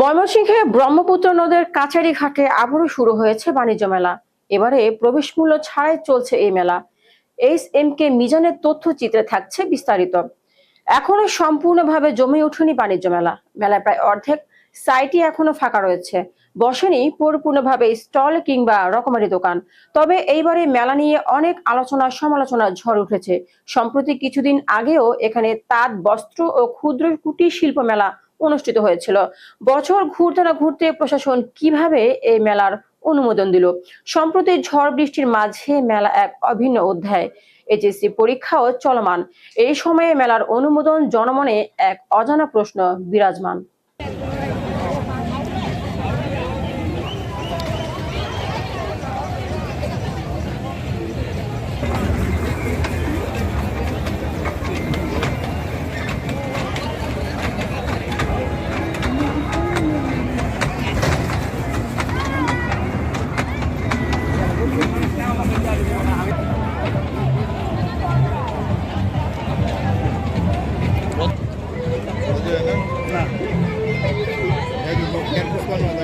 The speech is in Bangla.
ময়মনসিংহে ব্রহ্মপুত্র নদের কাছারি ঘাটে আবারও শুরু হয়েছে বাণিজ্য মেলা। এবারে প্রবেশ মূল্য ছাড়াই চলছে এই মেলা। এইচ এম কে মিজানের তথ্যচিত্রে থাকছে বিস্তারিত। এখনও সম্পূর্ণভাবে জমে ওঠেনি বাণিজ্য মেলা। মেলায় প্রায় অর্ধেক সাইটই এখনও ফাঁকা রয়েছে। বসেনি পরিপূর্ণভাবে স্টল কিংবা রকমারি দোকান। তবে এইবারে মেলা নিয়ে অনেক আলোচনা সমালোচনা ঝড় উঠেছে। সম্প্রতি কিছুদিন আগেও এখানে তাঁত, বস্ত্র ও ক্ষুদ্র কুটির শিল্প মেলা অনুষ্ঠিত হয়েছিল। বছর ঘুরতে না ঘুরতে প্রশাসন কীভাবে এই মেলার অনুমোদন দিল? সম্প্রতি ঝড় বৃষ্টির মাঝে মেলা এক অভিন্ন অধ্যায়। এইচএসসি পরীক্ষাও চলমান। এই সময়ে মেলার অনুমোদন জনমনে এক অজানা প্রশ্ন বিরাজমান। É, quero buscar